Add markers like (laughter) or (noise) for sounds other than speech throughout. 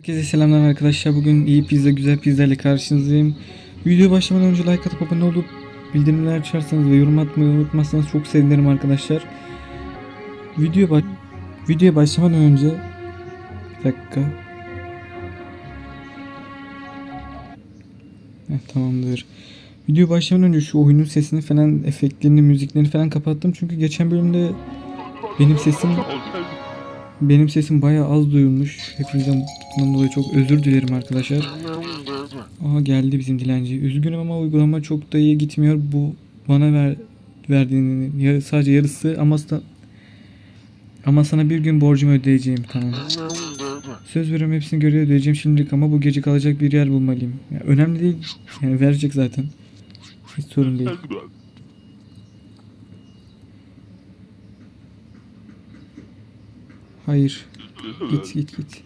Herkese selamlar arkadaşlar. Bugün iyi pizza, güzel pizza ile karşınızdayım. Video başlamadan önce like atıp abone olup bildirimleri açarsanız ve yorum atmayı unutmazsanız çok sevinirim arkadaşlar. Video baş videoya başlamadan önce bir dakika. Heh, tamamdır. Video başlamadan önce şu oyunun sesini falan, efektlerini, müziklerini falan kapattım. Çünkü geçen bölümde benim sesim benim sesim bayağı az duyulmuş. Hepinizden bundan dolayı çok özür dilerim arkadaşlar. Aa geldi bizim dilenci. Üzgünüm ama uygulama çok da iyi gitmiyor. Bu bana ver verdiğinin yarı, sadece yarısı ama ama sana bir gün borcumu ödeyeceğim tamam. Söz veriyorum hepsini göre ödeyeceğim şimdilik ama bu gece kalacak bir yer bulmalıyım. Ya, önemli değil. Yani verecek zaten. Hiç sorun değil. Hayır. Git git git.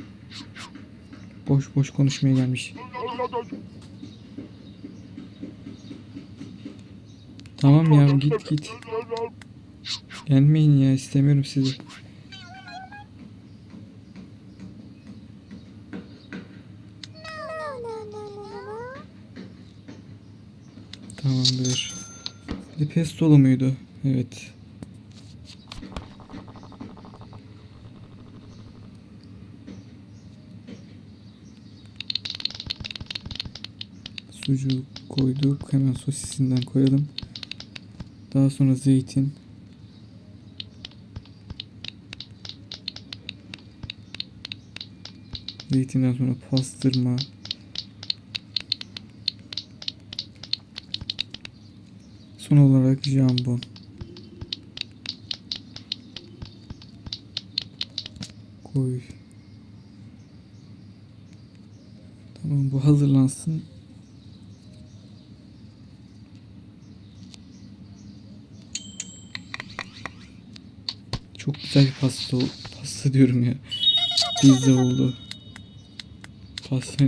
Boş boş konuşmaya gelmiş. Tamam ya git git. Gelmeyin ya istemiyorum sizi. Tamamdır. Bir pestolu muydu? Evet. Sucuğu koyduk. Hemen sosisinden koyalım. Daha sonra zeytin. Zeytinden sonra pastırma. Son olarak jambon. Koy. Tamam bu hazırlansın. Çok güzel bir pasta. Pasta diyorum ya. Pizza oldu. Pasta.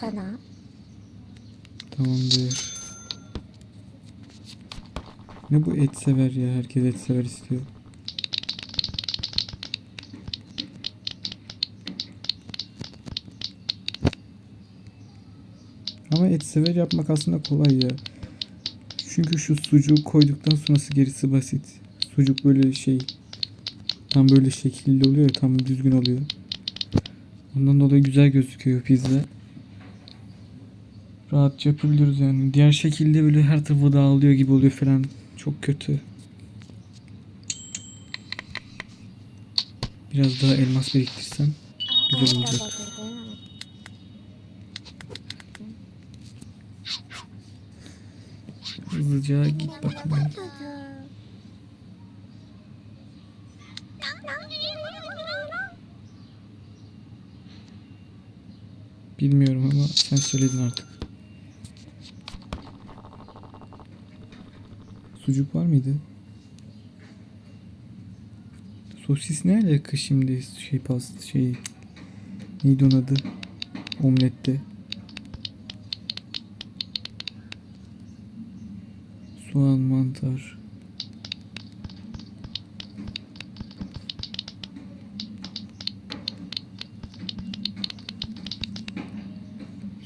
かな Tamamdır. Ne bu et sever ya? Herkes et sever istiyor. Ama et sever yapmak aslında kolay ya. Çünkü şu sucuğu koyduktan sonrası gerisi basit. Sucuk böyle şey tam böyle şekilli oluyor ya tam düzgün oluyor. Ondan dolayı güzel gözüküyor pizza. Rahatça yapabiliyoruz yani. Diğer şekilde böyle her tarafı dağılıyor gibi oluyor falan. Çok kötü. Biraz daha elmas biriktirsem güzel olacak. Hızlıca git bakalım. Bilmiyorum ama sen söyledin artık. Sucuk var mıydı? Sosis ne alaka şimdi şey past şey neydi onun adı? Omlette. Soğan, mantar.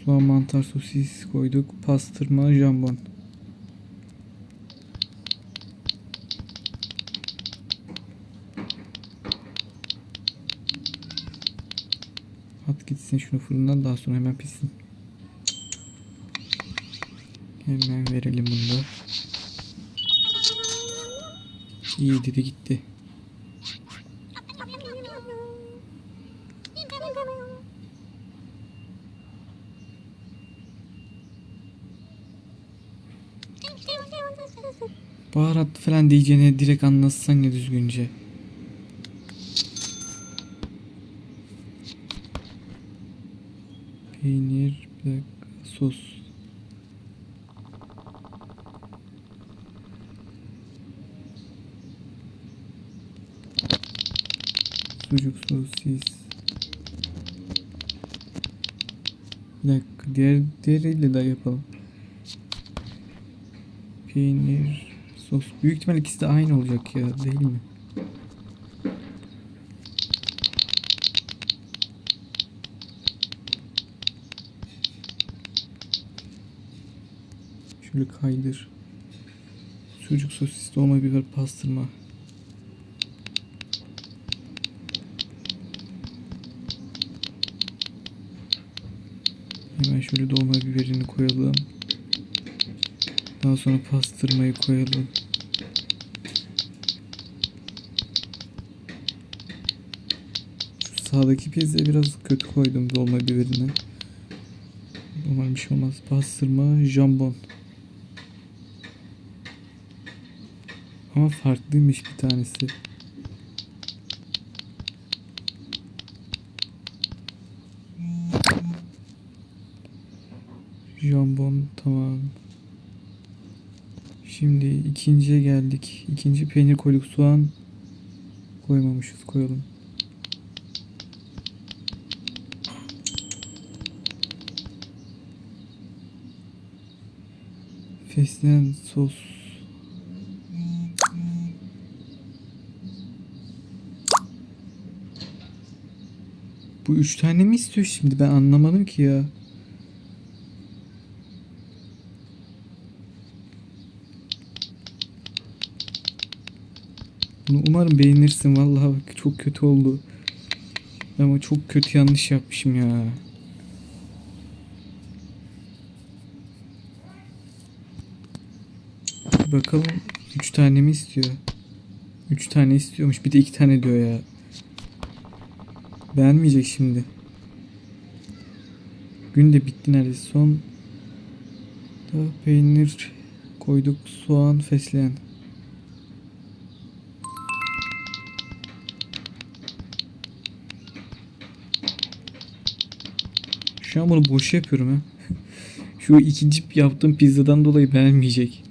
Soğan, mantar, sosis koyduk. Pastırma, jambon. At gitsin şunu fırından daha sonra hemen pişsin. Hemen verelim bunu da. İyi dedi gitti. Baharat falan diyeceğine direkt anlatsan ya düzgünce. Peynir, bir dakika, sos. çocuksunuz siz? Bir dakika diğer, diğeriyle de yapalım. Peynir, sos. Büyük ihtimal ikisi de aynı olacak ya değil mi? Şöyle kaydır. Sucuk sosis dolma biber pastırma. Hemen şöyle dolma biberini koyalım. Daha sonra pastırmayı koyalım. Şu sağdaki pizza biraz kötü koydum dolma biberini. Umarım bir şey olmaz. Pastırma, jambon. Ama farklıymış bir tanesi. Jambon tamam. Şimdi ikinciye geldik. İkinci peynir koyduk. Soğan koymamışız. Koyalım. Fesleğen sos. Bu üç tane mi istiyor şimdi? Ben anlamadım ki ya. Bunu umarım beğenirsin. Vallahi bak çok kötü oldu. Ama çok kötü yanlış yapmışım ya. Bakalım 3 tane mi istiyor? 3 tane istiyormuş. Bir de 2 tane diyor ya. Beğenmeyecek şimdi. Gün de bitti neredeyse. Son da peynir koyduk. Soğan, fesleğen. Şu an bunu boş yapıyorum ha. (laughs) Şu ikinci yaptığım pizzadan dolayı beğenmeyecek.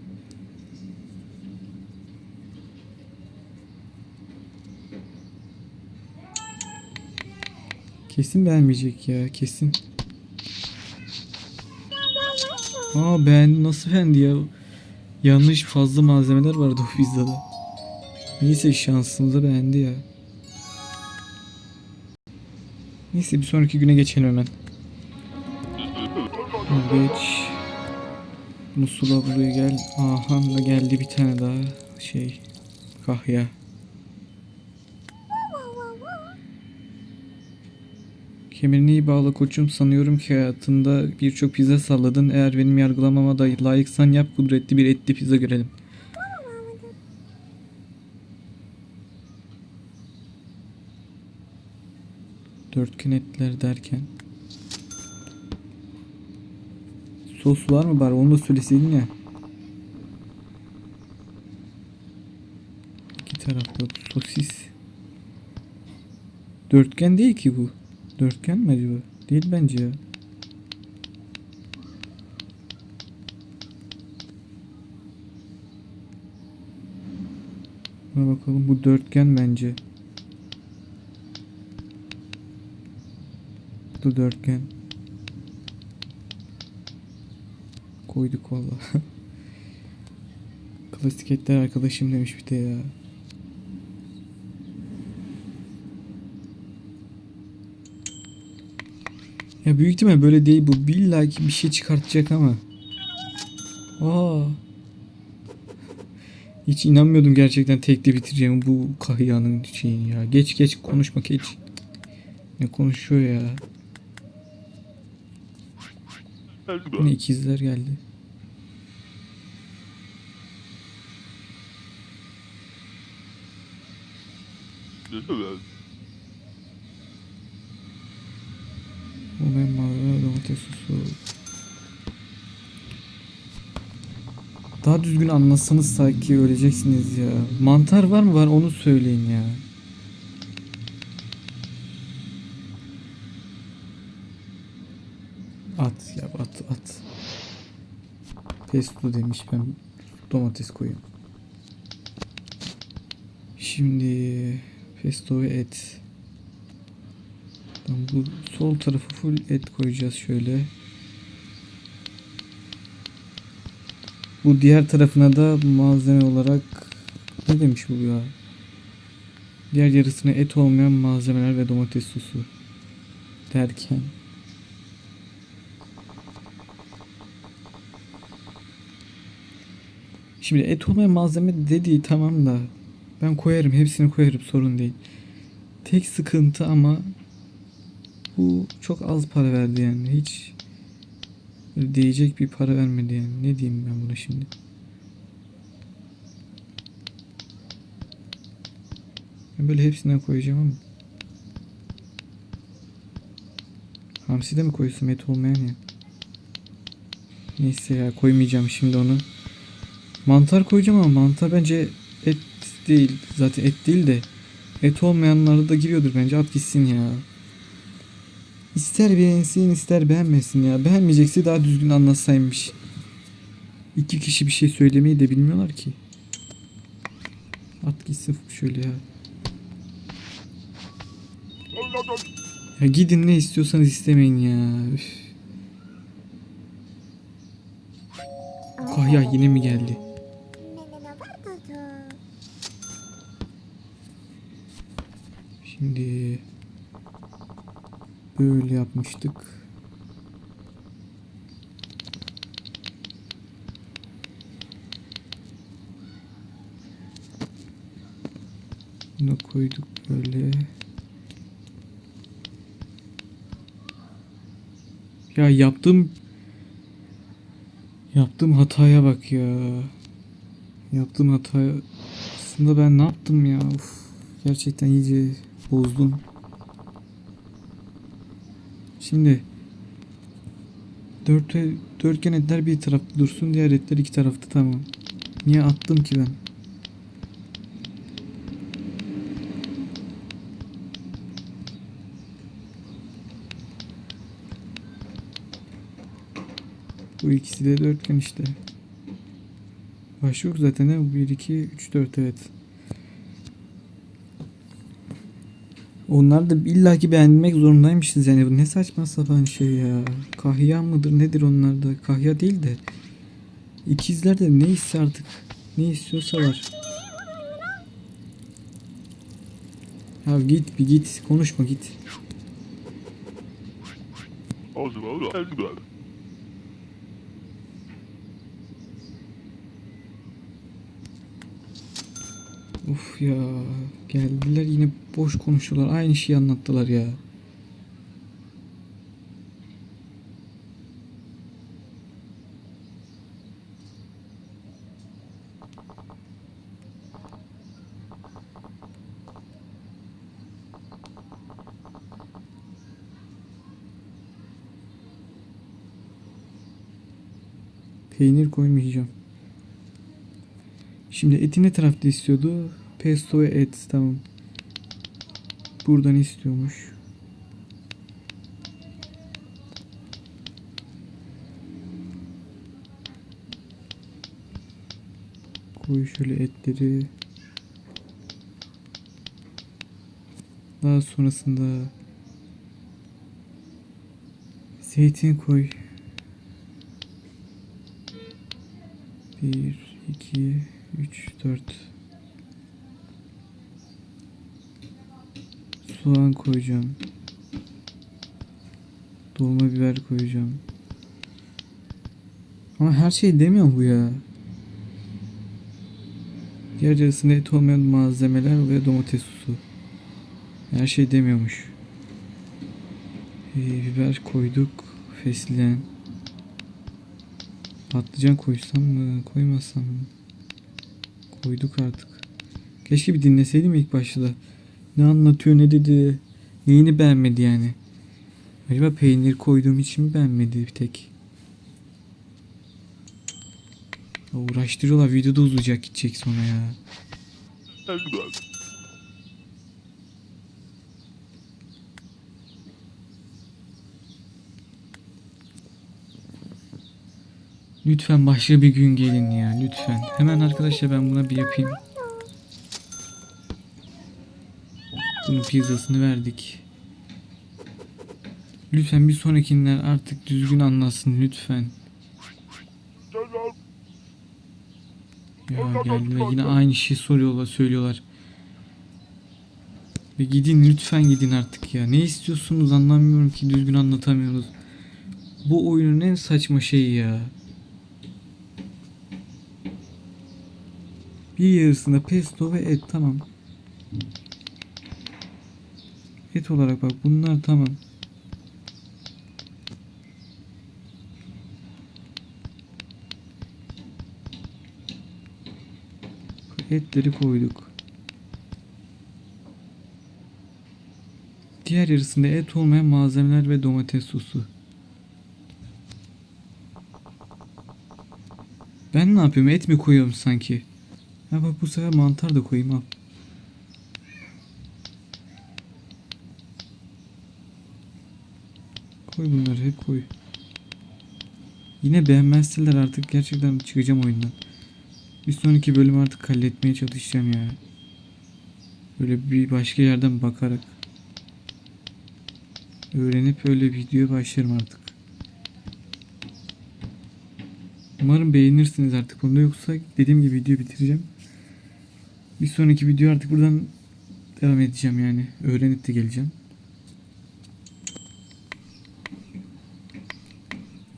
Kesin beğenmeyecek ya kesin. Aa beğendi nasıl beğendi ya? Yanlış fazla malzemeler vardı o pizzada. Neyse şansımıza beğendi ya. Neyse bir sonraki güne geçelim hemen. Geç. Musula buraya gel. Aha da geldi bir tane daha şey. Kahya. Kemerini iyi bağla koçum. Sanıyorum ki hayatında birçok pizza salladın. Eğer benim yargılamama da layıksan yap kudretli bir etli pizza görelim. Dörtgen etler derken. Sos var mı bari onu da söyleseydin ya. İki tarafta sosis. Dörtgen değil ki bu. Dörtgen mi acaba? Değil bence ya. Buna bakalım bu dörtgen bence. Bu dörtgen. Koyduk valla. (laughs) Klasik etler arkadaşım demiş bir de ya. Ya büyük ihtimal böyle değil bu. Billahi ki bir şey çıkartacak ama. Aa. Hiç inanmıyordum gerçekten tekte bitireceğim bu kahyanın şeyini ya. Geç geç konuşma geç. Ne konuşuyor ya. Yine ikizler geldi. Omen mavi domates sosu. Daha düzgün anlatsanız sanki öleceksiniz ya. Mantar var mı var onu söyleyin ya. At ya at at. Pesto demiş ben domates koyayım. Şimdi pesto ve et. Tamam, bu sol tarafı full et koyacağız şöyle. Bu diğer tarafına da malzeme olarak ne demiş bu ya? Diğer yarısına et olmayan malzemeler ve domates sosu derken Şimdi et olmayan malzeme dediği tamam da ben koyarım hepsini koyarım sorun değil. Tek sıkıntı ama bu çok az para verdi yani hiç değecek bir para vermedi yani ne diyeyim ben buna şimdi. Ben böyle hepsinden koyacağım ama. Hamsi de mi koysam et olmayan ya. Neyse ya koymayacağım şimdi onu. Mantar koyacağım ama mantar bence et değil. Zaten et değil de et olmayanları da giriyordur bence. At gitsin ya. İster beğensin ister beğenmesin ya. Beğenmeyecekse daha düzgün anlatsaymış. İki kişi bir şey söylemeyi de bilmiyorlar ki. At gitsin şöyle ya. Ya gidin ne istiyorsanız istemeyin ya. Üf. Kahya yine mi geldi? Şimdi böyle yapmıştık. Bunu koyduk böyle. Ya yaptığım yaptığım hataya bak ya. Yaptığım hataya aslında ben ne yaptım ya? Uf, gerçekten iyice bozdum. Şimdi dört dörtgen etler bir tarafta dursun, diğer etler iki tarafta tamam. Niye attım ki ben? Bu ikisi de dörtgen işte. Başı yok zaten değil mi? 1, 2, 3, 4 evet. Onlar da illaki beğenmek zorundaymışız yani. Bu ne saçma sapan şey ya. Kahya mıdır nedir onlar da? Kahya değil de. İkizler de neyse artık. Ne istiyorsalar. Ya git bir git. Konuşma git. Uf ya. Geldiler yine boş konuşuyorlar. Aynı şeyi anlattılar ya. Peynir koymayacağım. Şimdi eti ne tarafta istiyordu? Pesto ve et tamam. Buradan istiyormuş. Koy şöyle etleri. Daha sonrasında zeytin koy. Bir, iki, üç, dört. Soğan koyacağım. Dolma biber koyacağım. Ama her şey demiyor bu ya. Diğer arasında et olmayan malzemeler ve domates sosu. Her şey demiyormuş. Ee, biber koyduk. Fesleğen. Patlıcan koysam mı? Koymasam mı? Koyduk artık. Keşke bir dinleseydim ilk başta. Ne anlatıyor ne dedi. Neyini beğenmedi yani. Acaba peynir koyduğum için mi beğenmedi bir tek? Uğraştırıyorlar videoda uzayacak gidecek sonra ya. Lütfen başka bir gün gelin ya lütfen. Hemen arkadaşlar ben buna bir yapayım. Bunun pizzasını verdik. Lütfen bir sonrakiler artık düzgün anlasın lütfen. Ya geldiler yine aynı şeyi soruyorlar söylüyorlar. Ve gidin lütfen gidin artık ya. Ne istiyorsunuz anlamıyorum ki düzgün anlatamıyorsunuz. Bu oyunun en saçma şeyi ya. Bir yarısında pesto ve et tamam. Et olarak bak bunlar tamam. Etleri koyduk. Diğer yarısında et olmayan malzemeler ve domates sosu. Ben ne yapıyorum? Et mi koyuyorum sanki? Ha bak bu sefer mantar da koyayım al. Koy bunları hep koy. Yine beğenmezseler artık gerçekten çıkacağım oyundan. Bir sonraki bölümü artık halletmeye çalışacağım ya. Böyle bir başka yerden bakarak. Öğrenip öyle video başlarım artık. Umarım beğenirsiniz artık bunu yoksa dediğim gibi video bitireceğim. Bir sonraki video artık buradan devam edeceğim yani. Öğrenip de geleceğim.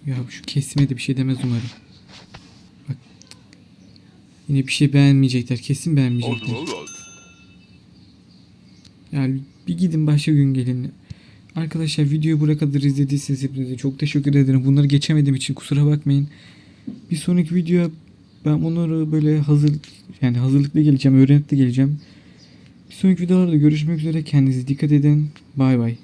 Ya şu kesime de bir şey demez umarım. Bak. Yine bir şey beğenmeyecekler. Kesin beğenmeyecekler. Yani bir gidin başka gün gelin. Arkadaşlar videoyu buraya kadar izlediyseniz hepinize çok teşekkür ederim. Bunları geçemediğim için kusura bakmayın. Bir sonraki video ben bunları böyle hazır yani hazırlıklı geleceğim, öğrenip de geleceğim. Bir sonraki videolarda görüşmek üzere. Kendinize dikkat edin. Bay bay.